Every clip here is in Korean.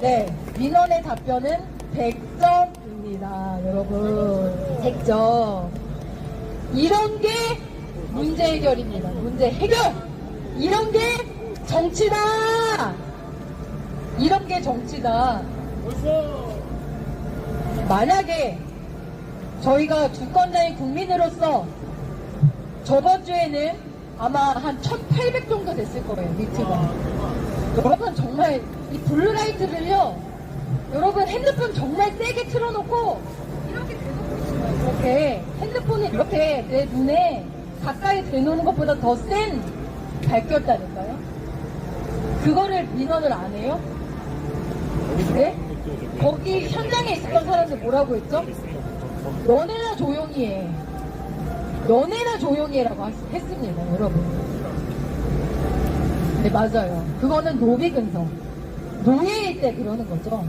네, 민원의 답변은 100점입니다, 여러분. 100점. 이런 게 문제 해결입니다. 문제 해결! 이런 게 정치다! 이런 게 정치다. 만약에 저희가 주권자인 국민으로서 저번 주에는 아마 한 1,800 정도 됐을 거예요, 미트가. 여러분 정말 이 블루라이트를요, 여러분 핸드폰 정말 세게 틀어놓고 이렇게 대놓고 있어요. 이렇게 핸드폰을 이렇게 내 눈에 가까이 대놓는 것보다 더 센 밝혔다니까요. 그거를 민원을 안 해요? 네? 거기 현장에 있었던 사람들 뭐라고 했죠? 너네나 조용히 해. 너네나 조용히 해라고 했- 했습니다, 여러분. 네, 맞아요. 그거는 노비근성. 노예일 때 그러는 거죠.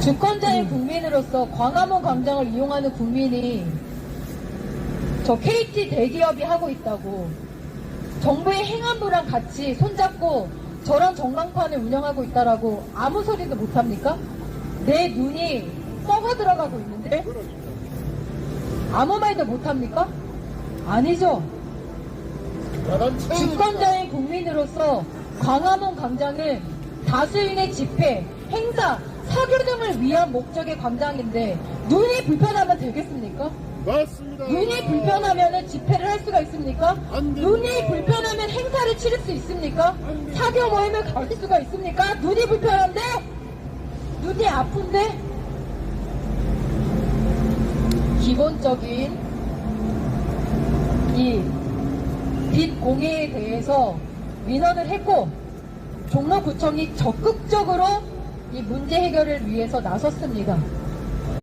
주권자인 국민으로서 광화문 광장을 이용하는 국민이 저 KT 대기업이 하고 있다고 정부의 행안부랑 같이 손잡고 저런 전광판을 운영하고 있다라고 아무 소리도 못합니까? 내 눈이 썩어 들어가고 있는데 아무 말도 못합니까? 아니죠. 주권자인 국민으로서 광화문 광장은 다수인의 집회, 행사, 사교 등을 위한 목적의 광장인데 눈이 불편하면 되겠습니까? 맞습니다. 눈이 불편하면 집회를 할 수가 있습니까? 눈이 불편하면 행사를 치를 수 있습니까? 사교 모임을 가질 수가 있습니까? 눈이 불편한데? 눈이 아픈데? 기본적인 이 빚 공예에 대해서 민원을 했고 종로구청이 적극적으로 이 문제 해결을 위해서 나섰습니다.